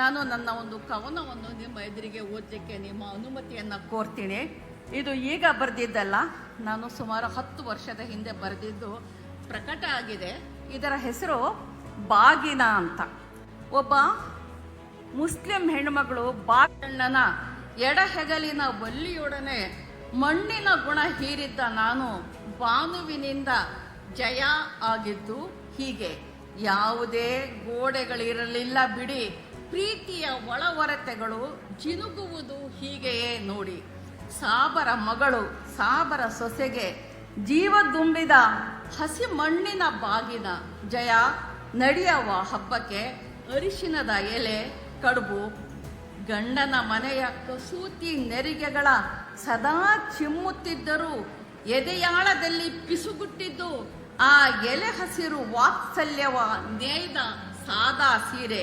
ನಾನು ನನ್ನ ಒಂದು ಕವನವನ್ನು ನಿಮ್ಮ ಎದುರಿಗೆ ಓದಲಿಕ್ಕೆ ನಿಮ್ಮ ಅನುಮತಿಯನ್ನು ಕೋರ್ತೀನಿ. ಇದು ಈಗ ಬರೆದಿದ್ದಲ್ಲ, ನಾನು ಸುಮಾರು ಹತ್ತು ವರ್ಷದ ಹಿಂದೆ ಬರೆದಿದ್ದು ಪ್ರಕಟ ಆಗಿದೆ. ಇದರ ಹೆಸರು ಬಾಗಿನ ಅಂತ. ಒಬ್ಬ ಮುಸ್ಲಿಂ ಹೆಣ್ಮಗಳು ಬಾಗಣ್ಣನ ಎಡಹೆಗಲಿನ ಬಲ್ಲಿಯೊಡನೆ ಮಣ್ಣಿನ ಗುಣ ಹೀರಿದ್ದ ನಾನು ಬಾನುವಿನಿಂದ ಜಯ ಆಗಿದ್ದು ಹೀಗೆ. ಯಾವುದೇ ಗೋಡೆಗಳಿರಲಿಲ್ಲ ಬಿಡಿ. ಪ್ರೀತಿಯ ಒಳವರತೆಗಳು ಜಿನುಗುವುದು ಹೀಗೆಯೇ ನೋಡಿ. ಸಾಬರ ಮಗಳು ಸಾಬರ ಸೊಸೆಗೆ ಜೀವ ತುಂಬಿದ ಹಸಿ ಮಣ್ಣಿನ ಬಾಗಿನ ಜಯ ನಡೆಯವ ಹಬ್ಬಕ್ಕೆ ಅರಿಶಿನದ ಎಲೆ, ಕಡುಬು, ಗಂಡನ ಮನೆಯ ಕಸೂತಿ ನೆರಿಗೆಗಳ ಸದಾ ಚಿಮ್ಮುತ್ತಿದ್ದರೂ ಎದೆಯಾಳದಲ್ಲಿ ಪಿಸುಗುಟ್ಟಿದ್ದು ಆ ಎಲೆ ಹಸಿರು ವಾತ್ಸಲ್ಯವ ನೇಯ್ದ ಸಾದಾ ಸೀರೆ.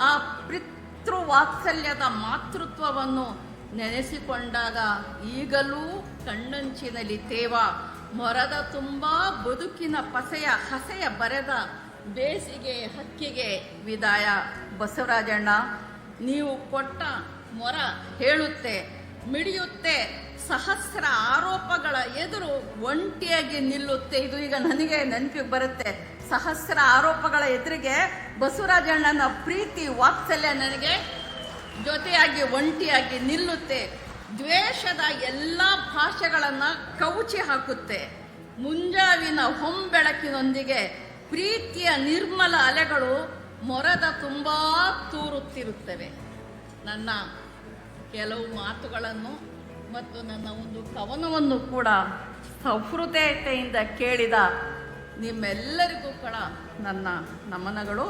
ಆ ಪಿತೃವಾತ್ಸಲ್ಯದ ಮಾತೃತ್ವವನ್ನು ನೆನೆಸಿಕೊಂಡಾಗ ಈಗಲೂ ಕಣ್ಣಂಚಿನಲ್ಲಿ ತೇವ, ಮೊರದ ತುಂಬ ಬದುಕಿನ ಪಸೆಯ ಹಸೆಯ ಬರೆದ ಬೇಸಿಗೆ ಹಕ್ಕಿಗೆ ವಿದಾಯ. ಬಸವರಾಜಣ್ಣ, ನೀವು ಕೊಟ್ಟ ಮೊರ ಹೇಳುತ್ತೆ, ಮಿಡಿಯುತ್ತೆ. ಸಹಸ್ರ ಆರೋಪಗಳ ಎದುರು ಒಂಟಿಯಾಗಿ ನಿಲ್ಲುತ್ತೆ. ಇದು ಈಗ ನನಗೆ ನೆನಪಿಗೆ ಬರುತ್ತೆ. ಸಹಸ್ರ ಆರೋಪಗಳ ಎದುರಿಗೆ ಬಸವರಾಜಣ್ಣನ ಪ್ರೀತಿ ವಾತ್ಸಲ್ಯ ನನಗೆ ಜೊತೆಯಾಗಿ ಒಂಟಿಯಾಗಿ ನಿಲ್ಲುತ್ತೆ. ದ್ವೇಷದ ಎಲ್ಲ ಭಾಷೆಗಳನ್ನು ಕವುಚಿ ಹಾಕುತ್ತೆ. ಮುಂಜಾವಿನ ಹೊಂಬೆಳಕಿನೊಂದಿಗೆ ಪ್ರೀತಿಯ ನಿರ್ಮಲ ಅಲೆಗಳು ಮೊರದ ತುಂಬಾ ತೂರುತ್ತಿರುತ್ತವೆ. ನನ್ನ ಕೆಲವು ಮಾತುಗಳನ್ನು ಮತ್ತು ನನ್ನ ಒಂದು ಕವನವನ್ನು ಕೂಡ ಸಹೃದಯತೆಯಿಂದ ಕೇಳಿದ ನಿಮ್ಮೆಲ್ಲರಿಗೂ ಕೂಡ ನನ್ನ ನಮನಗಳು.